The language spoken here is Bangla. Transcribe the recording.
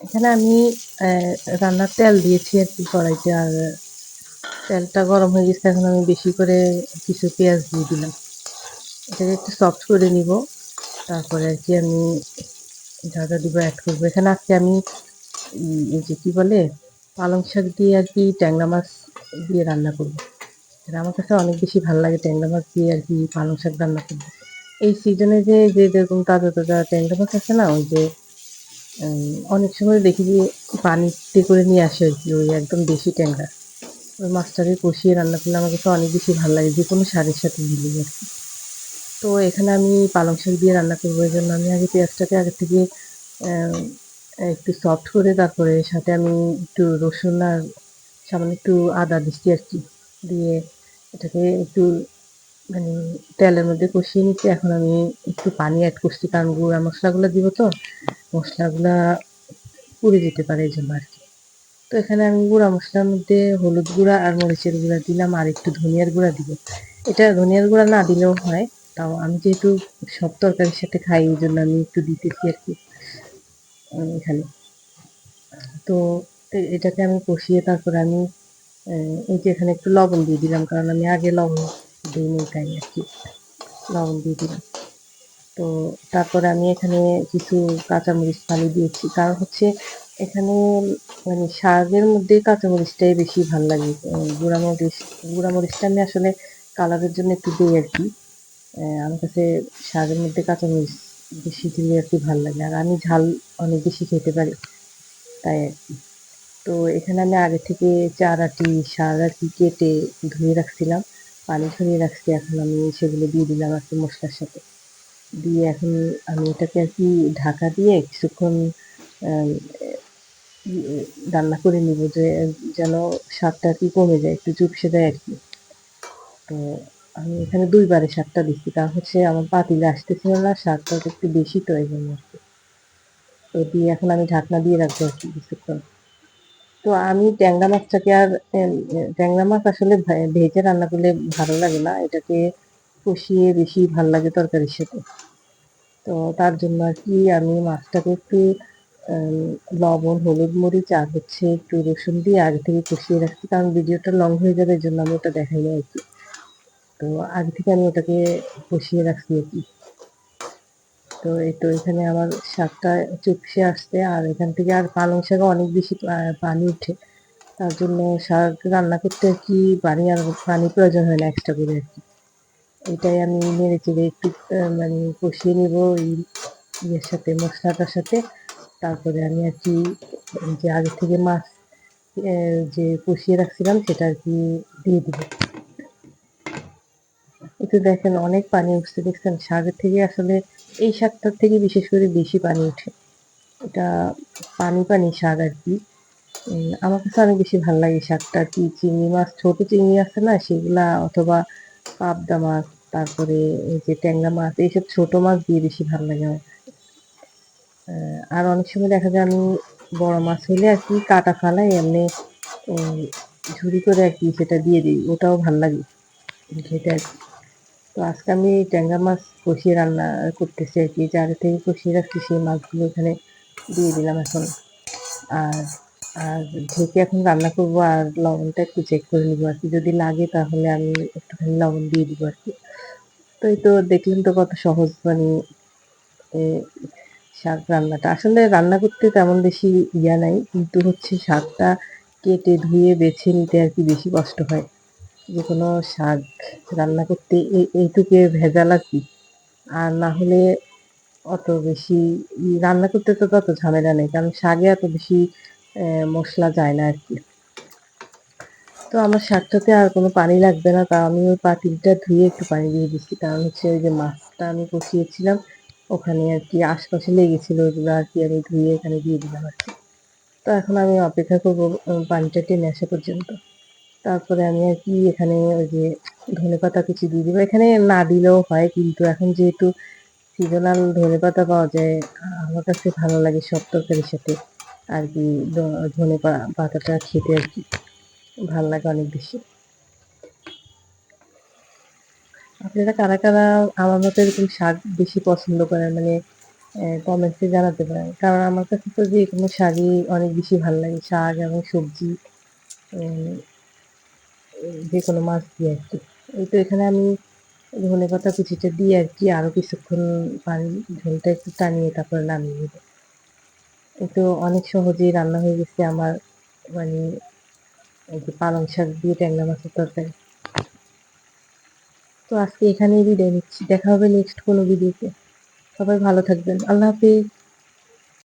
এখানে আমি রান্নার তেল দিয়েছি আর কি কড়াইতে, আর তেলটা গরম হয়ে গেছে, এখন আমি বেশি করে কিছু পেঁয়াজ দিয়ে দিলাম। এটাকে একটু সফট করে নিব, তারপরে আর কি আমি যা যা দিব অ্যাড করব। এখানে আজকে আমি এই যে কি বলে, পালং শাক দিয়ে আর কি ট্যাংরা মাছ দিয়ে রান্না করব। এটা আমার কাছে অনেক বেশি ভালো লাগে ট্যাংরা মাছ দিয়ে আর কি পালং শাক রান্না করব এই সিজনে যে যে যেরকম তাজা তাজা ট্যাংরা মাছ আছে না, ওই যে অনেক সময় দেখি যে পানিতে করে নিয়ে আসে ওই একদম দেশি ট্যাংরা। ওই মাছটাকে কষিয়ে রান্না করলে আমার কাছে অনেক বেশি ভালো লাগে, যে কোনো শাকের সাথে দিলে আর কি তো এখানে আমি পালং শাক দিয়ে রান্না করব, এই জন্য আমি আগে পেঁয়াজটাকে আগে থেকে একটু সফট করে তারপরে সাথে আমি একটু রসুন আর সামান্য একটু আদা দিচ্ছি আর কি। দিয়ে এটাকে একটু মানে তেলের মধ্যে কষিয়ে নিচ্ছি। এখন আমি একটু পানি অ্যাড করছি, কারণ গুঁড়া মশলাগুলো দিব তো। মশলাগুলা পুড়ে যেতে পারে এই জন্য আর কি তো এখানে আমি গুঁড়া মশলার মধ্যে হলুদ গুঁড়া আর মরিচের গুঁড়া দিলাম আর একটু ধনিয়ার গুঁড়া দিব। এটা ধনিয়ার গুঁড়া না দিলেও হয়, তাও আমি যেহেতু সব তরকারির সাথে খাই, এই জন্য আমি একটু দিতেছি আর কি এখানে। তো এটাকে আমি কষিয়ে তারপর আমি এই যে এখানে একটু লবণ দিয়ে দিলাম, কারণ আমি আগে লবণ দিই দিইনি তাই আর কি লবণ দিয়ে দিলাম। তো তারপরে আমি এখানে কিছু কাঁচামরিচ ফালি দিয়েছি। কারণ হচ্ছে এখানে মানে শাকের মধ্যে কাঁচামরিচটাই বেশি ভালো লাগে। গুঁড়ামরিচ, গুঁড়ামরিচটা আমি আসলে কালারের জন্য একটু দিই আর কি। আমার কাছে শাকের মধ্যে কাঁচামরিচ বেশি দিলে আর কি ভালো লাগে। আর আমি ঝাল অনেক বেশি খেতে পারি, তাই আর কি। তো এখানে আমি আগে থেকে চার আটি শাক আর কেটে ধুয়ে রাখছিলাম, পানি ঝরিয়ে রাখছি। এখন আমি সেগুলো দিয়ে দিলাম আর কি মশলার সাথে। দিয়ে এখন আমি এটাকে আর কি ঢাকা দিয়ে কিছুক্ষণ রান্না করে নিব যে, যেন স্বাদটা আর কি কমে যায়, একটু চুপসে যায় আর কি। তো আমি এখানে দুইবারে স্বাদটা দিচ্ছি, কারণ হচ্ছে আমার পাতিলে আসতেছিল না, স্বাদটা একটু বেশি তো এই জন্য আর কি। তো দিয়ে এখন আমি ঢাকনা দিয়ে রাখব আর কি কিছুক্ষণ। তো আমি ট্যাংরা মাছটাকে আর ট্যাংরা মাছ আসলে ভেজে রান্না করলে ভালো লাগে না। এটাকে কষিয়ে বেশি ভালো লাগে তরকারির সাথে। তো তার জন্য আর কি আমি মাছটাকে একটু লবণ, হলুদ মরিচ আর হচ্ছে একটু রসুন দিয়ে আগে থেকে কষিয়ে রাখছি, কারণ ভিডিওটা লং হয়ে যাবে এই জন্য আমি ওটা দেখাই না আর কি। তো আগে থেকে আমি ওটাকে কষিয়ে রাখছি আর কি। তো এই তো এখানে আমার শাকটা চুপসে আসছে, আর এখান থেকে আর পালং শাকে অনেক বেশি পানি উঠে তার জন্য শাক রান্না করতে আর কি পানি আর পানি প্রয়োজন হয় না এক্সট্রা করে আর কি। এটাই আমি নেড়ে চেড়ে একটু মানে কষিয়ে নিব এই ইয়ের সাথে, মশলাটার সাথে। তারপরে আমি আর কি যে আগে থেকে মাছ যে কষিয়ে রাখছিলাম সেটা আর কি দিয়ে দিব। একটু দেখেন, অনেক পানি উঠছে, দেখছেন? শাকের থেকে আসলে এই শাকটার থেকে বিশেষ করে বেশি পানি ওঠে এটা পানি পানি শাক আর কি। আমার কাছে অনেক বেশি ভালো লাগে শাকটা আর কি। চিংড়ি মাছ, ছোট চিংড়ি আছে না, সেগুলা অথবা পাবদা মাছ তারপরে এই যে ট্যাংরা মাছ, এইসব ছোট মাছ দিয়ে বেশি ভালো লাগে আমার। আর অনেক সময় দেখা যায় আমি বড় মাছ হলে আর কি কাটা ফালাই, এমনি ঝুড়ি করে আর কি সেটা দিয়ে দিই, ওটাও ভালো লাগে। আর তো আজকে আমি ট্যাংরা মাছ কষিয়ে রান্না করতেছি আর কি, যার থেকে কষিয়ে রাখছি সেই মাছগুলো এখানে দিয়ে দিলাম এখন। আর আর ঢেকে এখন রান্না করব আর লবণটা একটু চেক করে নিবো আর কি। যদি লাগে তাহলে আমি একটুখানি লবণ দিয়ে দিব আর কি। তো এই তো দেখলেন তো কত সহজ মানে শাক রান্নাটা। আসলে রান্না করতে তেমন বেশি ইয়া নাই, কিন্তু হচ্ছে শাকটা কেটে ধুয়ে বেছে নিতে আর কি বেশি কষ্ট হয়। যে কোনো শাক রান্না করতে এই এইটুকু ভেজাল আর কি। আর না হলে অত বেশি, রান্না করতে তো তত ঝামেলা নেই, কারণ শাকে এত বেশি মশলা যায় না আর কি। তো আমার শাকটাতে আর কোনো পানি লাগবে না তা আমি ওই পাতিলটা ধুয়ে একটু পানি দিয়ে দিচ্ছি। কারণ হচ্ছে ওই যে মাছটা আমি কষিয়েছিলাম, ওখানে আর কি আশপাশে লেগেছিল ওগুলো আর কি আমি ধুয়ে এখানে দিয়ে দিলাম আর কি। তো এখন আমি অপেক্ষা করব পানিটা টেনে আসা পর্যন্ত। তারপরে আমি আর কি এখানে ওই যে ধনেপাতা কিছু দিয়ে দিব। এখানে না দিলেও হয়, কিন্তু এখন যেহেতু সিজনাল ধনেপাতা পাওয়া যায়, আমার কাছে ভালো লাগে সব তরকারির সাথে। আর কি ধনে পাতাটা খেতে আর কি ভালো লাগে অনেক বেশি। আপনারা কারা কারা আমার মতো এরকম শাক বেশি পছন্দ করেন? মানে কমেন্টসে জানাতে পারেন। কারণ আমার কাছে তো যে কোনো শাকই অনেক বেশি ভালো লাগে, শাক এবং সবজি যে কোনো মাছ দিয়ে আর কি। এই তো এখানে আমি ধনে পাতা কুচিটা দিয়ে আর কি আরও কিছুক্ষণ পানি, ঝোলটা একটু টানিয়ে তারপরে নামিয়ে নেব। এই তো অনেক সহজেই রান্না হয়ে গেছে আমার মানে পালং শাক দিয়ে ট্যাংরা মাছের তরকারি। তো আজকে এখানেই বিদায় নিচ্ছি। দেখা হবে নেক্সট কোনো ভিডিওতে সবাই ভালো থাকবেন। আল্লাহ হাফিজ।